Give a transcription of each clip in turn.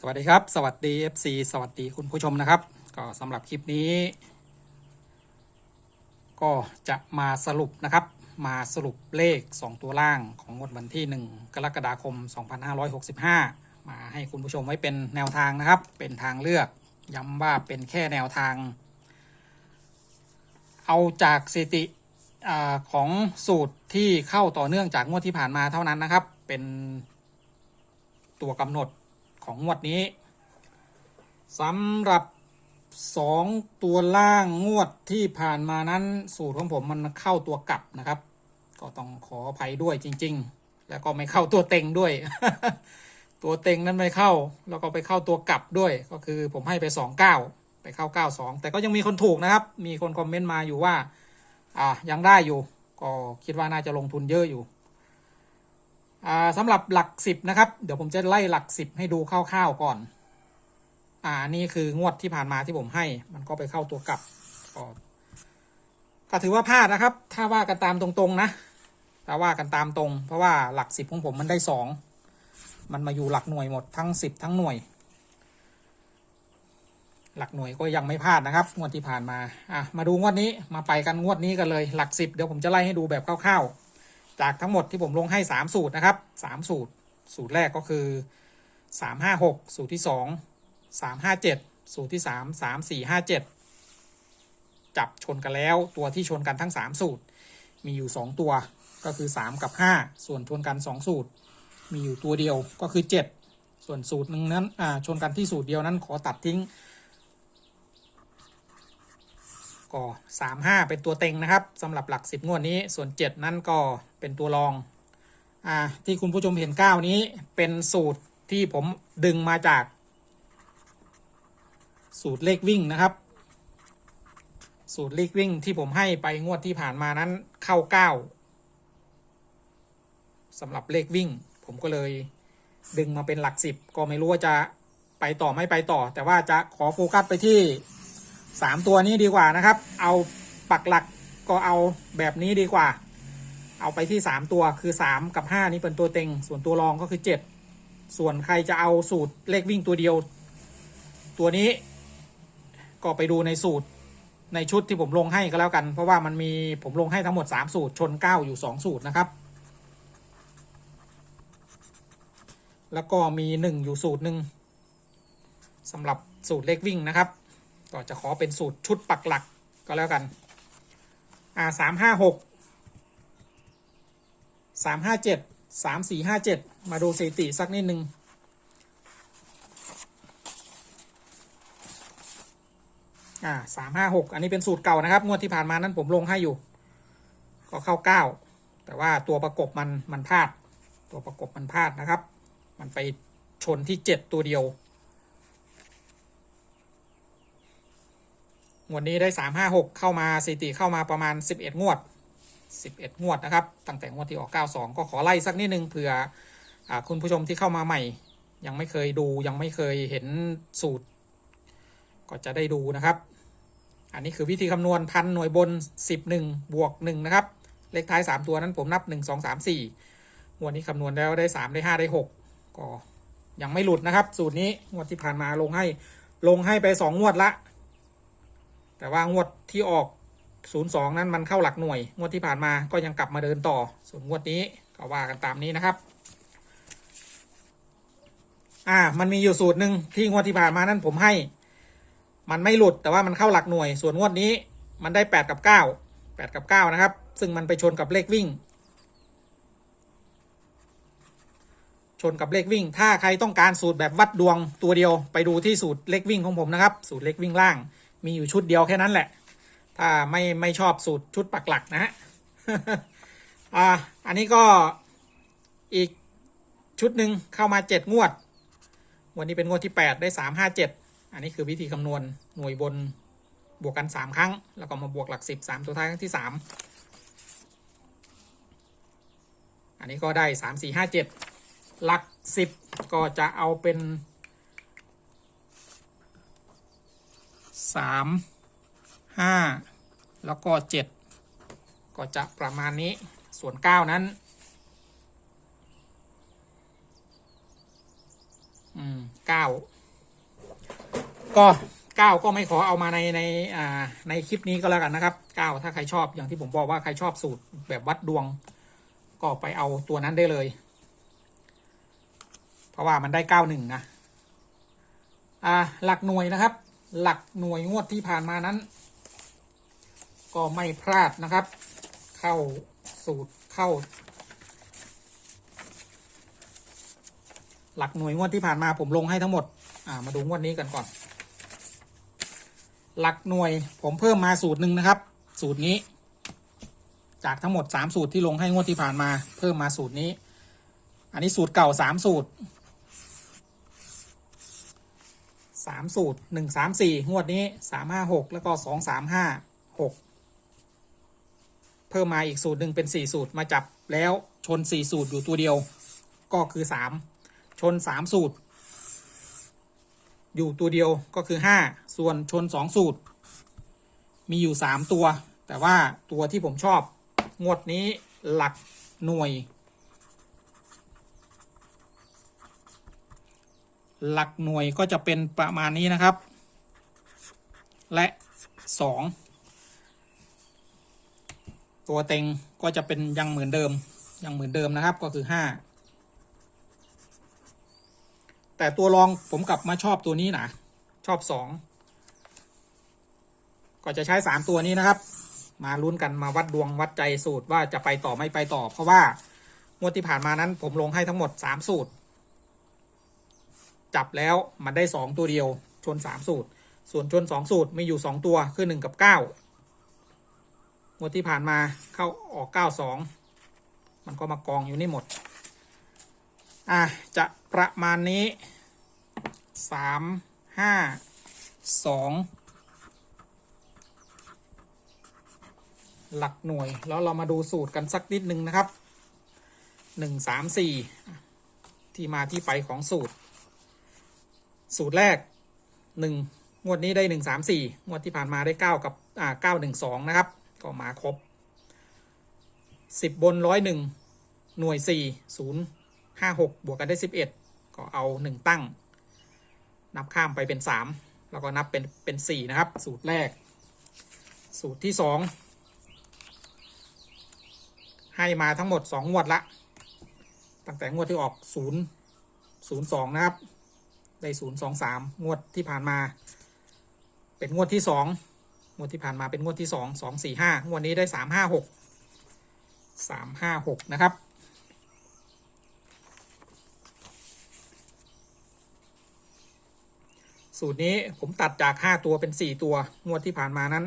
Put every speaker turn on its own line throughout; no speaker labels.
สวัสดีครับ สวัสดี FC สวัสดีคุณผู้ชมนะครับ ก็สำหรับคลิปนี้ ก็จะมาสรุปนะครับ มาสรุปเลข 2 ตัวล่างของงวดวันที่ 1 กรกฎาคม 2565 มาให้คุณผู้ชมไว้เป็นแนวทางนะครับ เป็นทางเลือก ย้ำว่าเป็นแค่แนวทาง เอาจากสิติอของสูตรที่เข้าต่อเนื่องจากงวดที่ผ่านมาเท่านั้นนะครับ เป็นตัวกำหนด ของงวดนี้สำหรับสองตัวล่างงวดที่ผ่านมานั้น สูตรของผมมันเข้าตัวกลับนะครับ ก็ต้องขออภัยด้วยจริง ๆ แล้วก็ไม่เข้าตัวเต็งด้วย ตัวเต็งนั้นไม่เข้า แล้วก็ไปเข้าตัวกลับด้วย ก็คือผมให้ไปสองเก้าไปเข้าเก้าสองแต่ก็ยังมีคนถูกนะครับ มีคนคอมเมนต์มาอยู่ว่า อ่ายังได้อยู่ ก็คิดว่าน่าจะลงทุนเยอะอยู่ อ่าสำหรับหลักสิบนะครับ เดี๋ยวผมจะไล่หลักสิบให้ดูคร่าวๆก่อน อ่านี่คืองวดที่ผ่านมาที่ผมให้ มันก็ไปเข้าตัวกลับก็ก็ถือว่าพลาดนะครับ ถ้าว่ากันตามตรงๆนะถ้าว่ากันตามตรง เพราะว่าหลักสิบของผมมันได้สองมันมาอยู่หลักหน่วยหมดทั้งสิบทั้งหน่วย หลักหน่วยก็ยังไม่พลาดนะครับ งวดที่ผ่านมาอะมาดูงวดนี้มาไปกันงวดนี้กันเลย หลักสิบเดี๋ยวผมจะไล่ให้ดูแบบคร่าวๆ จากทั้งหมดที่ผมลงให้สามสูตรนะครับสามสูตร สูตรแรกก็คือสามห้าหกสูตรที่สองสามห้าเจ็ดสูตรที่สามสามสี่ห้าเจ็ดจับชนกันแล้วตัวที่ชนกันทั้งสามสูตร มีอยู่สองตัวก็คือสามกับห้าส่วนชนกันสองสูตร มีอยู่ตัวเดียวก็คือเจ็ดส่วนสูตรหนึ่งนั้นชนกันที่สูตรเดียวนั้นขอตัดทิ้ง ก็สามห้าเป็นตัวเต็งนะครับสำหรับหลักสิบงวดนี้ส่วนเจ็ดนั่นก็เป็นตัวรองอ่าที่คุณผู้ชมเห็นเก้านี้เป็นสูตรที่ผมดึงมาจาก สูตรเลขวิ่งนะครับ สูตรเลขวิ่งที่ผมให้ไปงวดที่ผ่านมานั้นเข้าเก้าสำหรับเลขวิ่ง ผมก็เลยดึงมาเป็นหลักสิบก็ไม่รู้ว่าจะไปต่อไม่ไปต่อ แต่ว่าจะขอโฟกัสไปที่ สามตัวนี้ดีกว่านะครับ เอาปักหลักก็เอาแบบนี้ดีกว่า เอาไปที่สามตัวคือสามกับห้านี่เป็นตัวเต็ง ส่วนตัวรองก็คือเจ็ดส่วนใครจะเอาสูตรเลขวิ่งตัวเดียว ตัวนี้ก็ไปดูในสูตรในชุดที่ผมลงให้ก็แล้วกัน เพราะว่ามันมีผมลงให้ทั้งหมดสามสูตรชนเก้าอยู่สองสูตรนะครับ แล้วก็มีหนึ่งอยู่สูตรหนึ่งสำหรับสูตรเลขวิ่งนะครับ ก็จะขอเป็นสูตรชุดปักหลักก็แล้วกัน อ่าสามห้าหกสามห้าเจ็ดสามสี่ห้าเจ็ดมาดูสถิติสักนิดหนึ่งอ่าสามห้าหกอันนี้เป็นสูตรเก่านะครับ งวดที่ผ่านมานั้นผมลงให้อยู่ ก็เข้าเก้าแต่ว่าตัวประกบมันมันพลาด ตัวประกบมันพลาดนะครับ มันไปชนที่เจ็ดตัวเดียว งวดนี้ได้สามห้าหกเข้ามาสถิติเข้ามาประมาณสิบเอ็ดงวดสิบเอ็ดงวดนะครับ ตั้งแต่งวดที่ออกเก้าสองก็ขอไล่สักนิดนึงเผื่ออคุณผู้ชมที่เข้ามาใหม่ ยังไม่เคยดูยังไม่เคยเห็นสูตร ก็จะได้ดูนะครับ อันนี้คือวิธีคำนวณพันหน่วยบนสิบหนึ่งบวกหนึ่งนะครับ เลขท้ายสามตัวนั้นผมนับหนึ่งสองสามสี่งวดนี้คำนวณแล้วได้สามได้ห้าได้หกก็ยังไม่หลุดนะครับ สูตรนี้งวดที่ผ่านมาลงให้ลงให้ไปสองงวดละ แต่ว่างวดที่ออก 02 นั้นมันเข้าหลักหน่วย งวดที่ผ่านมาก็ยังกลับมาเดินต่อ ส่วนงวดนี้ก็ว่ากันตามนี้นะครับ อ่า มันมีอยู่สูตรหนึ่งที่งวดที่ผ่านมานั้นผมให้ มันไม่หลุดแต่ว่ามันเข้าหลักหน่วย ส่วนงวดนี้มันได้ 8 กับ 9 8 กับ 9 นะครับ ซึ่งมันไปชนกับเลขวิ่ง ชนกับเลขวิ่ง ถ้าใครต้องการสูตรแบบวัดดวงตัวเดียว ไปดูที่สูตรเลขวิ่งของผมนะครับ สูตรเลขวิ่งล่าง มีอยู่ชุดเดียวแค่นั้นแหละ ถ้าไม่ไม่ชอบสูตรชุดปักหลักนะฮะอ่าอันนี้ก็อีกชุดหนึ่งเข้ามาเจ็ดงวด วันนี้เป็นงวดที่แปดได้สามห้าเจ็ดอันนี้คือวิธีคำนวณหน่วยบนบวกกันสามครั้ง แล้วก็มาบวกหลักสิบสามตัวท้ายครั้งที่สามอันนี้ก็ได้สามสี่ห้าเจ็ดหลักสิบก็จะเอาเป็น สามห้าแล้วก็เจ็ดก็จะประมาณนี้ส่วนเก้านั้นอืมเก้าก็เก้าก็ไม่ขอเอามาในในอ่าในคลิปนี้ก็แล้วกันนะครับเก้าถ้าใครชอบอย่างที่ผมบอกว่าใครชอบสูตรแบบวัดดวง ก็ไปเอาตัวนั้นได้เลย เพราะว่ามันได้เก้าหนึ่งนะอ่าหลักหน่วยนะครับ หลักหน่วยงวดที่ผ่านมานั้น ก็ไม่พลาดนะครับ เข้าสูตรเข้า หลักหน่วยงวดที่ผ่านมาผมลงให้ทั้งหมด อ่า มาดูงวดนี้กันก่อน หลักหน่วยผมเพิ่มมาสูตรหนึ่งนะครับ สูตรนี้ จากทั้งหมดสามสูตรที่ลงให้งวดที่ผ่านมา เพิ่มมาสูตรนี้ อันนี้สูตรเก่าสามสูตร สามสูตรหนึ่งสามสี่งวดนี้สามห้าหกแล้วก็สองสามห้าหกเพิ่มมาอีกสูตรหนึ่งเป็นสี่สูตรมาจับแล้วชนสี่สูตรอยู่ตัวเดียว ก็คือสามชนสามสูตร อยู่ตัวเดียวก็คือห้าส่วนชนสองสูตร มีอยู่สามตัว แต่ว่าตัวที่ผมชอบ งวดนี้หลักหน่วย หลักหน่วยก็จะเป็นประมาณนี้นะครับ และสองตัวเต็งก็จะเป็นยังเหมือนเดิมยังเหมือนเดิมนะครับก็คือห้าแต่ตัวรองผมกลับมาชอบตัวนี้นะชอบสองก็จะใช้สามตัวนี้นะครับ มาลุ้นกันมาวัดดวงวัดใจสูตรว่าจะไปต่อไม่ไปต่อ เพราะว่างวดที่ผ่านมานั้นผมลงให้ทั้งหมดสามสูตร จับแล้วมันได้สองตัวเดียวชนสามสูตร ส่วนชนสองสูตรมีอยู่สองตัวคือหนึ่งกับเก้างวดที่ผ่านมาเข้าออกเก้าสองมันก็มากองอยู่นี่หมด อะ จะประมาณนี้สามห้าสองหลักหน่วย แล้วเรามาดูสูตรกันสักนิดนึงนะครับหนึ่งสามสี่ที่มาที่ไปของสูตร สูตรแรกหนึ่งงวดนี้ได้หนึ่งสามสี่งวดที่ผ่านมาได้เก้ากับอ่าเก้าหนึ่งสองนะครับ ก็มาครบสิบบนร้อยหนึ่งหน่วยสี่ศูนย์ห้าหกบวกกันได้สิบเอ็ดก็เอาหนึ่งตั้ง นับข้ามไปเป็นสามแล้วก็นับเป็นเป็นสี่นะครับ สูตรแรก สูตรที่สองให้มาทั้งหมดสองงวดละ ตั้งแต่งวดที่ออกศูนย์ศูนย์สองนะครับ ได้ศูนย์สองสามงวดที่ผ่านมา เป็นงวดที่สองงวดที่ผ่านมาเป็นงวดที่สองสองสี่ห้างวดนี้ได้สามห้าหกสามห้าหกนะครับ สูตรนี้ผมตัดจากห้าตัวเป็นสี่ตัว งวดที่ผ่านมานั้น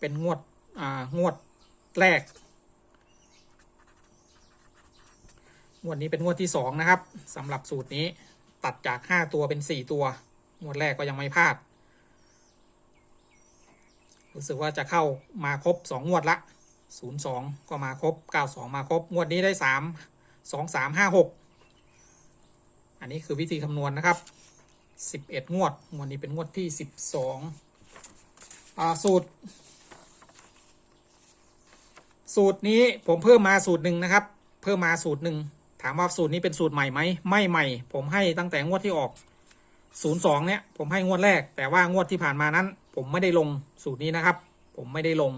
เป็นงวดอ่างวดแรกงวดนี้เป็นงวดที่สองนะครับสำหรับสูตรนี้ ตัดจากห้าตัวเป็นสี่ตัวงวดแรกก็ยังไม่พลาด รู้สึกว่าจะเข้ามาครบสองงวดละศูนย์สองก็มาครบเก้าสองมาครบ งวดนี้ได้สามสองสามห้าหกอันนี้คือวิธีคำนวณนะครับสิบเอ็ดงวด งวดนี้เป็นงวดที่สิบสองอ่าสูตร สูตรนี้ผมเพิ่มมาสูตรหนึ่งนะครับ เพิ่มมาสูตรหนึ่ง ถามว่าสูตรนี้เป็นสูตรใหม่ไหมไม่ใหม่ ผมให้ตั้งแต่งวดที่ออกศูนย์สองเนี่ยผมให้งวดแรก แต่ว่างวดที่ผ่านมานั้น ผมไม่ได้ลงสูตรนี้นะครับ ผมไม่ได้ลง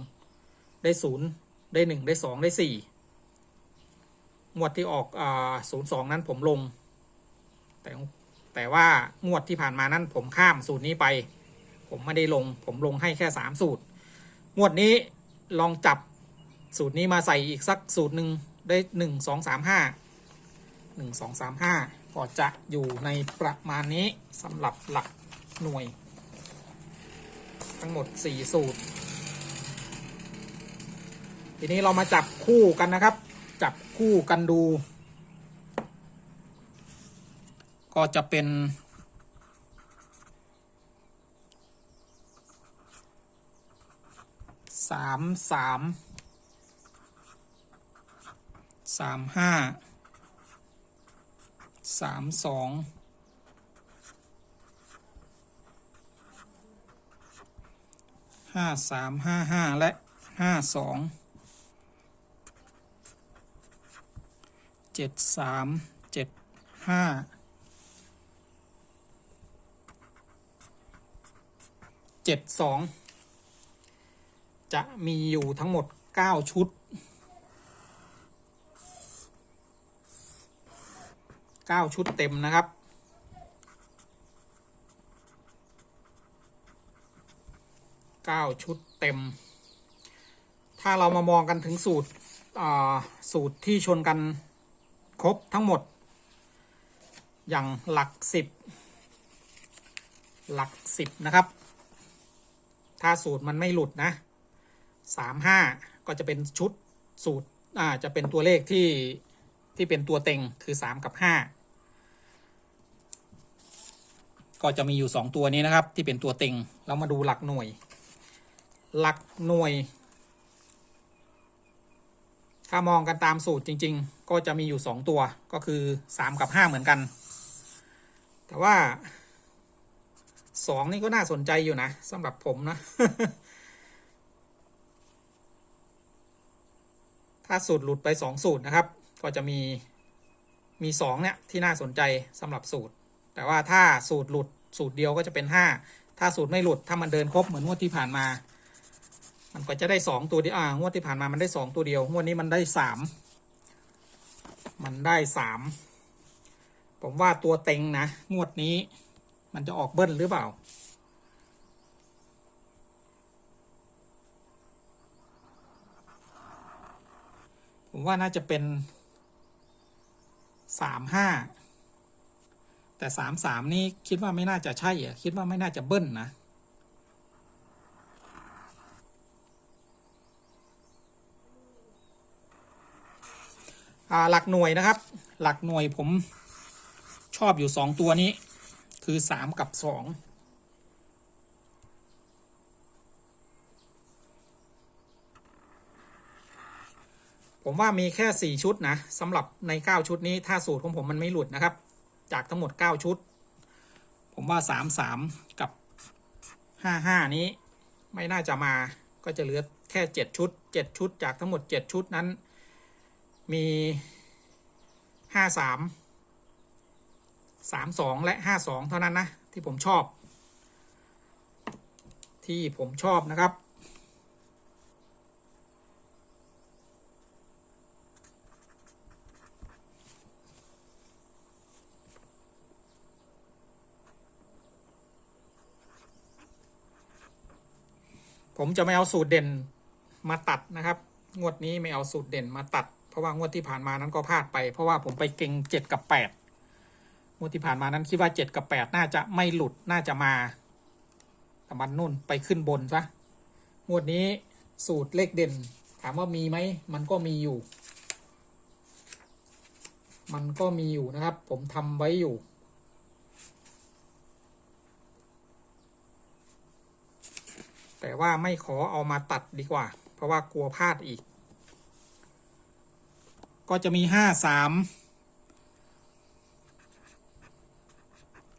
ได้ศูนย์ได้หนึ่งได้สองได้สี่งวดที่ออกศูนย์สองนั้นผมลง แต่แต่ว่างวดที่ผ่านมานั้น ผมข้ามสูตรนี้ไป ผมไม่ได้ลง ผมลงให้แค่สามสูตร งวดนี้ลองจับสูตรนี้มาใส่อีกสักสูตรหนึ่งได้หนึ่งสองสามห้า หนึ่งสองสามห้าก็จะอยู่ในประมาณนี้สำหรับหลักหน่วย ทั้งหมดสี่สูตร ทีนี้เรามาจับคู่กันนะครับ จับคู่กันดู ก็จะเป็นสามสามสามห้า สามสองห้าสามห้าห้าและห้าสองเจ็ดสามเจ็ดห้าเจ็ดสองจะมีอยู่ทั้งหมดเก้าชุด เก้าชุดเต็มนะครับ เก้าชุดเต็ม ถ้าเรามามองกันถึงสูตรอ่าสูตรที่ชนกันครบทั้งหมด อย่างหลักสิบ หลักสิบนะครับ ถ้าสูตรมันไม่หลุดนะสามห้าก็จะเป็นชุดสูตรอ่าจะเป็นตัวเลขที่ ที่เป็นตัวเต็งคือสามกับห้าก็จะมีอยู่สองตัวนี้นะครับ ที่เป็นตัวเต็งเรามาดูหลักหน่วย หลักหน่วย ถ้ามองกันตามสูตรจริง ๆ ก็จะมีอยู่สองตัวก็คือสามกับห้าเหมือนกัน แต่ว่าสองนี่ก็น่าสนใจอยู่นะสำหรับผมนะ ถ้าสูตรหลุดไปสองสูตรนะครับ ก็จะมีมีสองเนี่ยที่น่าสนใจสำหรับสูตร แต่ว่าถ้าสูตรหลุดสูตรเดียวก็จะเป็นห้าถ้าสูตรไม่หลุดถ้ามันเดินครบเหมือนงวดที่ผ่านมา มันก็จะได้สองตัวเดียวอ่างวดที่ผ่านมามันได้สองตัวเดียวงวดนี้มันได้สามมันได้สามผมว่าตัวเต็งนะงวดนี้มันจะออกเบิ้ลหรือเปล่าผมว่าน่าจะเป็น สามห้าแต่สามสามนี่คิดว่าไม่น่าจะใช่อะคิดว่าไม่น่าจะเบิ้ลนะ หลักหน่วยนะครับ หลักหน่วยผมชอบอยู่สองตัวนี้ คือสามกับสอง ผมว่ามีแค่สี่ชุดนะสำหรับในเก้าชุดนี้ถ้าสูตรของผมมันไม่หลุดนะครับ จากทั้งหมดเก้าชุด ผมว่าสามสามกับห้าห้านี้ ไม่น่าจะมาก็จะเหลือแค่เจ็ดชุดเจ็ดชุดจากทั้งหมดเจ็ดชุดนั้น มีห้าสามสามสองและห้าสองเท่านั้นนะ ที่ผมชอบ ที่ผมชอบนะครับ ผมจะไม่เอาสูตรเด่นมาตัดนะครับ งวดนี้ไม่เอาสูตรเด่นมาตัด เพราะว่างวดที่ผ่านมานั้นก็พลาดไป เพราะว่าผมไปเก่งเจ็ดกับแปดงวดที่ผ่านมานั้นคิดว่าเจ็ดกับแปดน่าจะไม่หลุดน่าจะมาแต่มันนุ่นไปขึ้นบนซะงวดนี้สูตรเลขเด่น ถามว่ามีไหมมันก็มีอยู่ มันก็มีอยู่นะครับ ผมทำไว้อยู่ แต่ว่าไม่ขอเอามาตัดดีกว่า เพราะว่ากลัวพลาดอีก ก็จะมีห้าสาม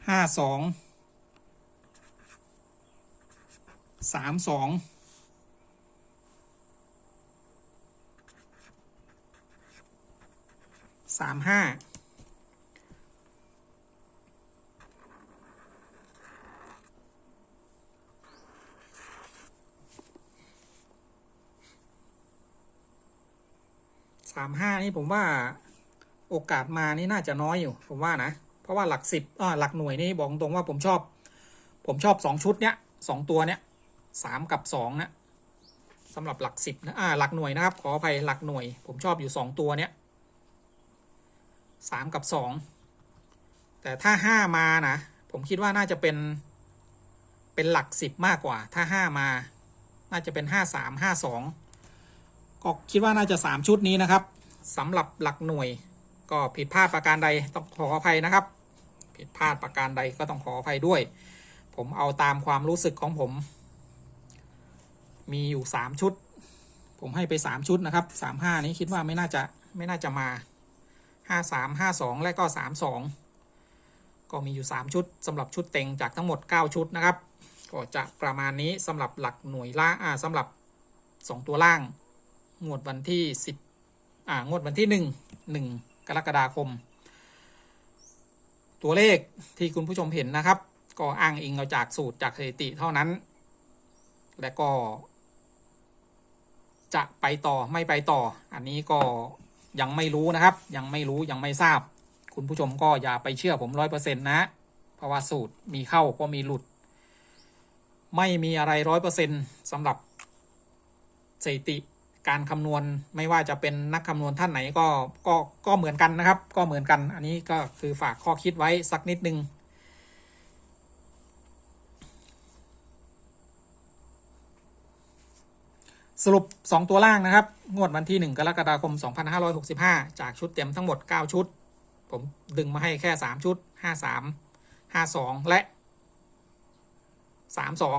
ห้าสองสามสองสามห้าามห้านี่ผมว่าโอกาสมานี่น่าจะน้อยอยู่ ผมว่านะ เพราะว่าหลักสิบอ่าหลักหน่วยนี่บอกตรงว่าผมชอบ ผมชอบสองชุดเนี้ยสองตัวเนี้ยสามกับสองนะสำหรับหลักสิบนะอ่าหลักหน่วยนะครับ ขออภัยหลักหน่วย ผมชอบอยู่สองตัวเนี้ยสามกับสองแต่ถ้าห้ามานะผมคิดว่าน่าจะเป็น เป็นหลักสิบมากกว่า ถ้าห้ามา น่าจะเป็นห้าสามห้าสองก็คิดว่าน่าจะสามชุดนี้นะครับ สำหรับหลักหน่วย ก็ผิดพลาดประการใดต้องขออภัยนะครับ ผิดพลาดประการใดก็ต้องขออภัยด้วย ผมเอาตามความรู้สึกของผม มีอยู่สามชุด ผมให้ไปสามชุดนะครับสามห้านี้คิดว่าไม่น่าจะไม่น่าจะมาห้าสามห้าสองและก็สามสองก็มีอยู่สามชุดสำหรับชุดเต็งจากทั้งหมดเก้าชุดนะครับ ก็จะประมาณนี้สำหรับหลักหน่วยล่างอ่าสำหรับสองตัวล่าง งวดวันที่สิบ อ่างวดวันที่หนึ่งหนึ่งกรกฎาคม ตัวเลขที่คุณผู้ชมเห็นนะครับ ก็อ้างอิงเอาจากสูตรจากสถิติเท่านั้น และก็ จะไปต่อไม่ไปต่อ อันนี้ก็ยังไม่รู้นะครับ ยังไม่รู้ยังไม่ทราบ คุณผู้ชมก็อย่าไปเชื่อผมร้อยเปอร์เซ็นต์นะ เพราะว่าสูตรมีเข้าก็มีหลุด ไม่มีอะไรร้อยเปอร์เซ็นต์สำหรับสถิติ การคำนวณไม่ว่าจะเป็นนักคำนวณท่านไหนก็ก็ก็เหมือนกันนะครับ ก็เหมือนกัน อันนี้ก็คือฝากข้อคิดไว้สักนิดนึงสรุป 2 ตัวล่างนะครับ งวดวันที่ 1 กรกฎาคม 2565 จากชุดเต็มทั้งหมด 9 ชุด ผมดึงมาให้แค่ 3 ชุด 53 52 และ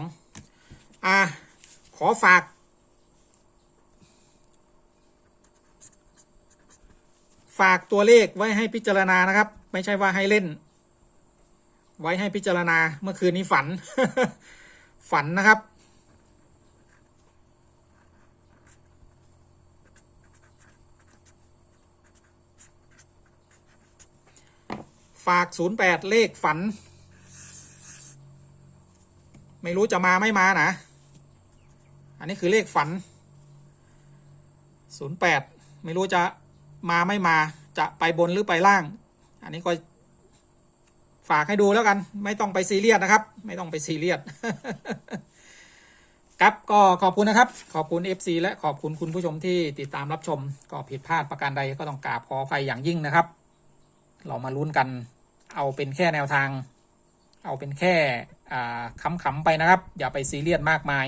32 อ่า ขอฝาก ฝากตัวเลขไว้ให้พิจารณานะครับ ไม่ใช่ว่าให้เล่น ไว้ให้พิจารณาเมื่อคืนนี้ฝัน ฝันนะครับ ฝาก 08 เลขฝัน ไม่รู้จะมาไม่มานะ อันนี้คือเลขฝัน 08 ไม่รู้จะ มาไม่มาจะไปบนหรือไปล่าง อันนี้ก็ฝากให้ดูแล้วกัน ไม่ต้องไปซีเรียสนะครับ ไม่ต้องไปซีเรียสครับก็ขอบคุณนะครับ ขอบคุณ FC และขอบคุณคุณผู้ชมที่ติดตามรับชม ก็ผิดพลาดประการใดก็ต้องกราบขออภัยอย่างยิ่งนะครับ เรามาลุ้นกัน เอาเป็นแค่แนวทาง เอาเป็นแค่ขำๆไปนะครับ อย่าไปซีเรียสมากมาย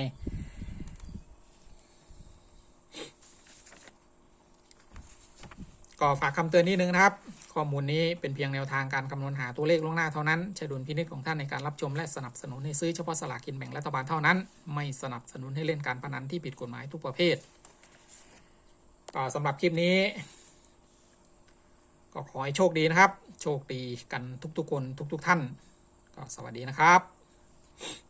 ก็ฝากคำเตือนนิดนึงนะครับ ข้อมูลนี้เป็นเพียงแนวทางการคำนวณหาตัวเลขล่วงหน้าเท่านั้นใช้ดุลพินิจของท่านในการรับชมและสนับสนุนให้ซื้อเฉพาะสลากกินแบ่งรัฐบาลเท่านั้น ไม่สนับสนุนให้เล่นการพนันที่ผิดกฎหมายทุกประเภทก็สำหรับคลิปนี้ ก็ขอให้โชคดีนะครับ โชคดีกันทุกๆคนทุก ๆ ท่าน ก็สวัสดีนะครับ